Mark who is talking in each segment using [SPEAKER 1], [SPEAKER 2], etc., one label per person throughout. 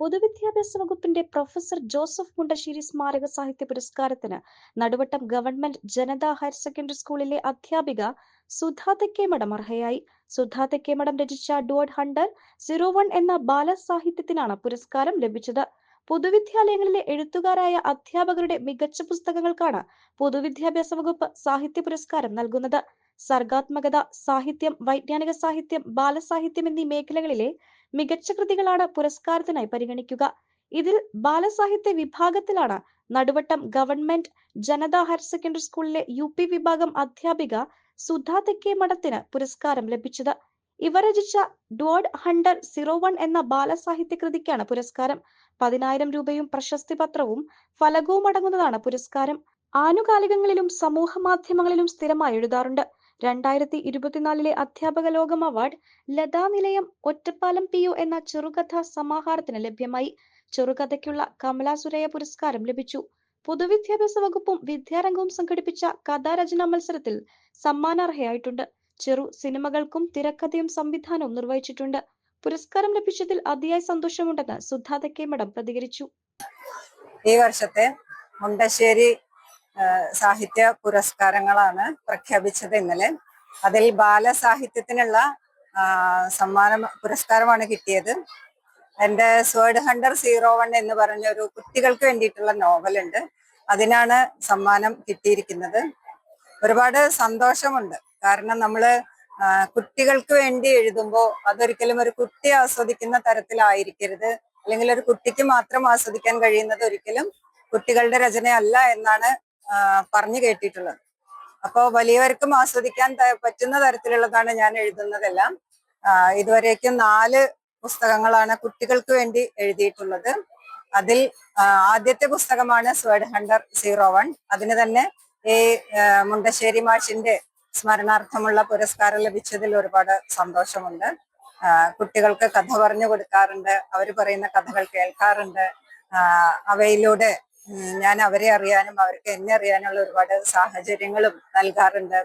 [SPEAKER 1] പൊതുവിദ്യാഭ്യാസ വകുപ്പിന്റെ professor Joseph Mundassery സ്മാരക സാഹിത്യ പുരസ്കാരത്തിന് Naduvattam government Janatha higher secondary സ്കൂളിലെ അധ്യാപിക സുധാ തെക്കേമഠം അർഹയായി. സുധാ തെക്കേമഠം രചിച്ച ഡുവർഡ് ഹണ്ടർ സീറോ വൺ എന്ന ബാലസാഹിത്യത്തിനാണ് പുരസ്കാരം ലഭിച്ചത്. പൊതുവിദ്യാലയങ്ങളിലെ എഴുത്തുകാരായ അധ്യാപകരുടെ മികച്ച പുസ്തകങ്ങൾക്കാണ് പൊതുവിദ്യാഭ്യാസ വകുപ്പ് സാഹിത്യ പുരസ്കാരം നൽകുന്നത്. സർഗാത്മകത സാഹിത്യം വൈജ്ഞാനിക സാഹിത്യം ബാലസാഹിത്യം എന്നീ മേഖലകളിലെ മികച്ച കൃതികളാണ് പുരസ്കാരത്തിനായി പരിഗണിക്കുക. ഇതിൽ ബാലസാഹിത്യ വിഭാഗത്തിലാണ് Naduvattam government Janatha higher secondary സ്കൂളിലെ യു പി വിഭാഗം അധ്യാപിക സുധാ തെക്കേ മഠത്തിന് പുരസ്കാരം ലഭിച്ചത്. ഇവർ രചിച്ച ഡോഡ് ഹണ്ടർ സീറോ വൺ എന്ന ബാലസാഹിത്യ കൃതിക്കാണ് പുരസ്കാരം. പതിനായിരം രൂപയും പ്രശസ്തി പത്രവും ഫലകവും അടങ്ങുന്നതാണ് പുരസ്കാരം. ആനുകാലികങ്ങളിലും സമൂഹ മാധ്യമങ്ങളിലും സ്ഥിരമായി എഴുതാറുണ്ട്. രണ്ടായിരത്തി ഇരുപത്തിനാലിലെ അധ്യാപക ലോകം അവാർഡ് ലതാ നിലയം ഒറ്റപ്പാലം പി യു എന്ന ചെറുകഥാ സമാഹാരത്തിന് ലഭ്യമായി. ചെറുകഥയ്ക്കുള്ള കമലാ സുരയ്യ പുരസ്കാരം ലഭിച്ചു. പൊതുവിദ്യാഭ്യാസ വകുപ്പും വിദ്യാരംഗവും സംഘടിപ്പിച്ച കഥാരചനാ മത്സരത്തിൽ സമ്മാനാർഹയായിട്ടുണ്ട്. ചെറു സിനിമകൾക്കും തിരക്കഥയും സംവിധാനവും നിർവഹിച്ചിട്ടുണ്ട്. പുരസ്കാരം ലഭിച്ചതിൽ അതിയായ സന്തോഷമുണ്ടെന്ന് സുധാ തെക്കേമഠം പ്രതികരിച്ചു.
[SPEAKER 2] ഈ വർഷത്തെ മുണ്ടശ്ശേരി സാഹിത്യ പുരസ്കാരങ്ങളാണ് പ്രഖ്യാപിച്ചത് ഇന്നലെ. അതിൽ ബാലസാഹിത്യത്തിനുള്ള സമ്മാന പുരസ്കാരമാണ് കിട്ടിയത്. എന്റെ സ്വേർഡ് ഹണ്ടർ സീറോ വൺ എന്ന് പറഞ്ഞ ഒരു കുട്ടികൾക്ക് വേണ്ടിയിട്ടുള്ള നോവലുണ്ട്. അതിനാണ് സമ്മാനം കിട്ടിയിരിക്കുന്നത്. ഒരുപാട് സന്തോഷമുണ്ട്. കാരണം നമ്മൾ കുട്ടികൾക്ക് വേണ്ടി എഴുതുമ്പോൾ അതൊരിക്കലും ഒരു കുട്ടി ആസ്വദിക്കുന്ന തരത്തിലായിരിക്കരുത്. അല്ലെങ്കിൽ ഒരു കുട്ടിക്ക് മാത്രം ആസ്വദിക്കാൻ കഴിയുന്നത് ഒരിക്കലും കുട്ടികളുടെ രചനയല്ല എന്നാണ് പറഞ്ഞു കേട്ടിട്ടുള്ളത്. അപ്പോൾ വലിയവർക്കും ആസ്വദിക്കാൻ പറ്റുന്ന തരത്തിലുള്ളതാണ് ഞാൻ എഴുതുന്നതെല്ലാം. ഇതുവരേക്കും നാല് പുസ്തകങ്ങളാണ് കുട്ടികൾക്ക് വേണ്ടി എഴുതിയിട്ടുള്ളത്. അതിൽ ആദ്യത്തെ പുസ്തകമാണ് സ്വേഡ് ഹണ്ടർ സീറോ വൺ അതിന് തന്നെ ഈ മുണ്ടശ്ശേരി മാഷിന്റെ സ്മരണാർത്ഥമുള്ള പുരസ്കാരം ലഭിച്ചതിൽ ഒരുപാട് സന്തോഷമുണ്ട്. കുട്ടികൾക്ക് കഥ പറഞ്ഞു കൊടുക്കാറുണ്ട്. അവർ പറയുന്ന കഥകൾ കേൾക്കാറുണ്ട്. അവയിലൂടെ ഞാൻ അവരെ അറിയാനും അവർക്ക് എന്നെ അറിയാനുള്ള ഒരുപാട് സാഹചര്യങ്ങളും നൽകാറുണ്ട്.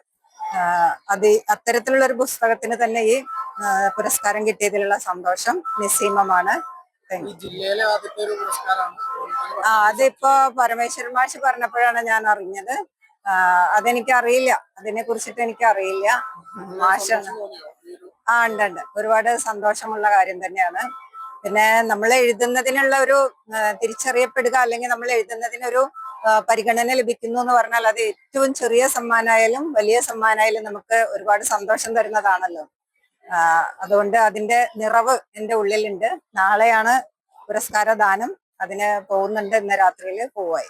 [SPEAKER 2] അത് അത്തരത്തിലുള്ള ഒരു പുസ്തകത്തിന് തന്നെ ഈ പുരസ്കാരം കിട്ടിയതിലുള്ള സന്തോഷം നിസ്സീമമാണ് ആ അതിപ്പോ പരമേശ്വരൻ മാഷ് പറഞ്ഞപ്പോഴാണ് ഞാൻ അറിഞ്ഞത്. അതെനിക്ക് അറിയില്ല. അതിനെ കുറിച്ചിട്ട് എനിക്ക് അറിയില്ല. മാഷാണ് ആ ഉണ്ട് ഉണ്ട്. ഒരുപാട് സന്തോഷമുള്ള കാര്യം തന്നെയാണ്. പിന്നെ നമ്മൾ എഴുതുന്നതിനുള്ള ഒരു തിരിച്ചറിയപ്പെടുക അല്ലെങ്കിൽ നമ്മൾ എഴുതുന്നതിനൊരു പരിഗണന ലഭിക്കുന്നു എന്ന് പറഞ്ഞാൽ അത് ഏറ്റവും ചെറിയ സമ്മാനമായാലും വലിയ സമ്മാനമായാലും നമുക്ക് ഒരുപാട് സന്തോഷം തരുന്നതാണല്ലോ. അതുകൊണ്ട് അതിന്റെ നിറവ് എന്റെ ഉള്ളിലുണ്ട്. നാളെയാണ് പുരസ്കാര ദാനം അതിന് പോകുന്നുണ്ട് ഇന്ന് രാത്രിയിൽ പോവായി